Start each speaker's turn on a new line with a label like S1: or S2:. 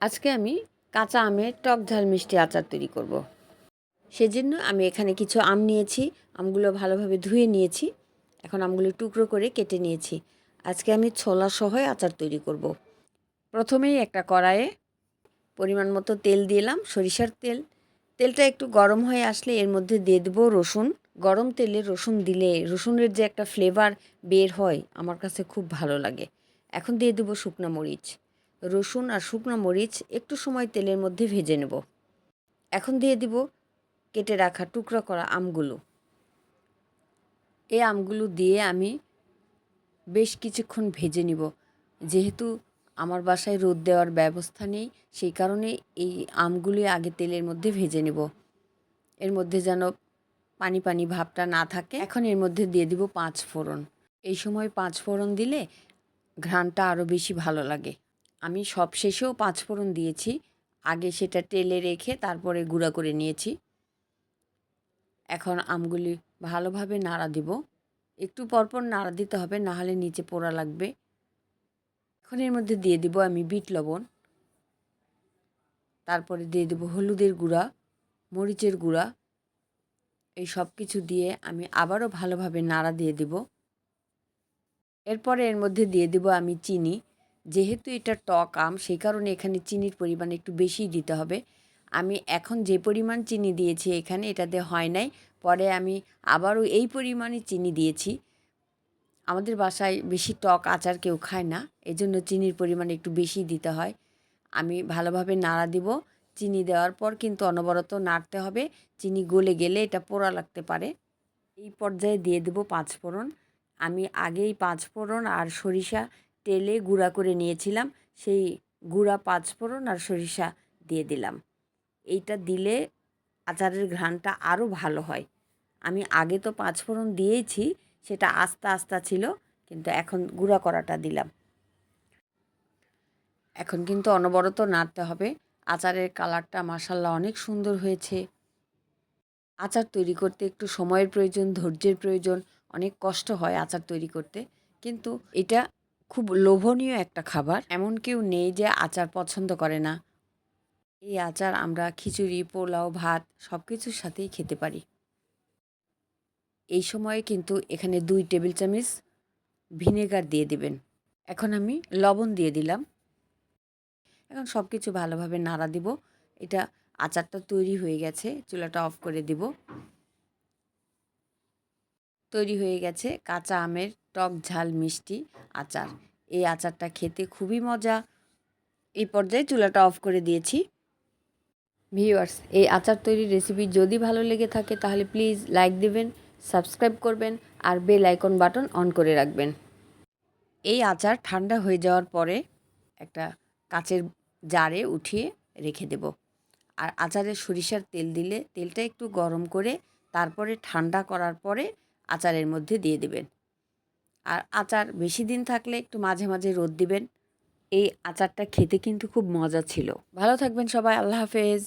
S1: আজকে আমি কাঁচা আমের টক ঝাল মিষ্টি আচার তৈরি করব। সেজন্য আমি এখানে কিছু আম নিয়েছি, আমগুলো ভালোভাবে ধুয়ে নিয়েছি। এখন আমগুলো টুকরো করে কেটে নিয়েছি। আজকে আমি ছোলা সহ আচার তৈরি করব। প্রথমেই একটা কড়াইয়ে পরিমাণ মতো তেল দিলাম, সরিষার তেল। তেলটা একটু গরম হয়ে আসলে এর মধ্যে দিয়ে দেবো রসুন। গরম তেলে রসুন দিলে, রসুনের যে একটা ফ্লেভার বের হয়, আমার কাছে খুব ভালো লাগে। এখন দিয়ে দেবো শুকনো মরিচ। রসুন আর শুকনো মরিচ একটু সময় তেলের মধ্যে ভেজে নেব। এখন দিয়ে দিব কেটে রাখা টুকরা করা আমগুলো। এই আমগুলো দিয়ে আমি বেশ কিছুক্ষণ ভেজে নিব। যেহেতু আমার বাসায় রোদ দেওয়ার ব্যবস্থা নেই, সেই কারণে এই আমগুলি আগে তেলের মধ্যে ভেজে নেব। এর মধ্যে যেন পানি পানি ভাবটা না থাকে, এখন এর মধ্যে দিয়ে দিব পাঁচ ফোড়ন। এই সময় পাঁচ ফোড়ন দিলে ঘ্রাণটা আরও বেশি ভালো লাগে। আমি সব শেষেও পাঁচ ফোড়ন দিয়েছি। আগে সেটা তেলে রেখে তারপরে গুঁড়া করে নিয়েছি। এখন আমগুলি ভালোভাবে নাড়া দিব। একটু পরপর নাড়া দিতে হবে না হলে নিচে পোড়া লাগবে। এখন এর মধ্যে দিয়ে দিব আমি বিট লবণ। তারপরে দিয়ে দেবো হলুদের গুঁড়া, মরিচের গুঁড়া। এই সব কিছু দিয়ে আমি আবারও ভালোভাবে নাড়া দিয়ে দেব। এরপরে এর মধ্যে দিয়ে দেব আমি চিনি। যেহেতু এটা টক আম, সেই কারণে এখানে চিনির পরিমাণ একটু বেশি দিতে হবে। আমি এখন যে পরিমাণ চিনি দিয়েছি এখানে, এটাতে হয় নাই। পরে আমি আবারও এই পরিমাণে চিনি দিয়েছি। আমাদের বাসায় বেশি টক আচার কেউ খায় না, এজন্য চিনির পরিমাণ একটু বেশি দিতে হয়। আমি ভালোভাবে নাড়া দিব। চিনি দেওয়ার পর কিন্তু অনবরত নাড়তে হবে। চিনি গলে গেলে এটা পোড়া লাগতে পারে। এই পর্যায়ে দিয়ে দেব পাঁচফোড়ন। আমি আগেই পাঁচফোড়ন আর সরিষা তেলে গুঁড়া করে নিয়েছিলাম, সেই গুঁড়া পাঁচফোড়ন আর সরিষা দিয়ে দিলাম। এইটা দিলে আচারের ঘ্রাণটা আরও ভালো হয়। আমি আগে তো পাঁচফোড়ন দিয়েছি, সেটা আস্তে আস্তে ছিল, কিন্তু এখন গুঁড়া করাটা দিলাম। এখন কিন্তু অনবরত নাড়তে হবে। আচারের কালারটা মাসাল্লাহ অনেক সুন্দর হয়েছে। আচার তৈরি করতে একটু সময়ের প্রয়োজন, ধৈর্যের প্রয়োজন, অনেক কষ্ট হয় আচার তৈরি করতে। কিন্তু এটা খুব লোভনীয় একটা খাবার। এমন কেউ নেই যে আচার পছন্দ করে না। এই আচার আমরা খিচুড়ি, পোলাও, ভাত সব কিছুর সাথেই খেতে পারি। এই সময়ে কিন্তু এখানে দুই টেবিল চামচ ভিনেগার দিয়ে দিবেন। এখন আমি লবণ দিয়ে দিলাম। এখন সব কিছু ভালোভাবে নাড়া দিব। এটা আচারটা তৈরি হয়ে গেছে। চুলাটা অফ করে দিব। তৈরি হয়ে গেছে কাঁচা আমের টক ঝাল মিষ্টি আচার। এই আচারটা খেতে খুবই মজা। এই পর্যায়ে চুলাটা অফ করে দিয়েছি। ভিউয়ার্স, এই আচার তৈরির রেসিপি যদি ভালো লেগে থাকে তাহলে প্লিজ লাইক দেবেন, সাবস্ক্রাইব করবেন আর বেল আইকন বাটন অন করে রাখবেন। এই আচার ঠান্ডা হয়ে যাওয়ার পরে একটা কাচের জারে উঠিয়ে রেখে দেব। আর আচারে সরিষার তেল দিলে তেলটা একটু গরম করে তারপরে ঠান্ডা করার পরে আচারের মধ্যে দিয়ে দেবেন। আর আচার বেশি দিন থাকলে একটু মাঝে মাঝে রোদ দিবেন। এই আচারটা খেতে কিন্তু খুব মজা ছিল। ভালো থাকবেন সবাই, আল্লাহ হাফেজ।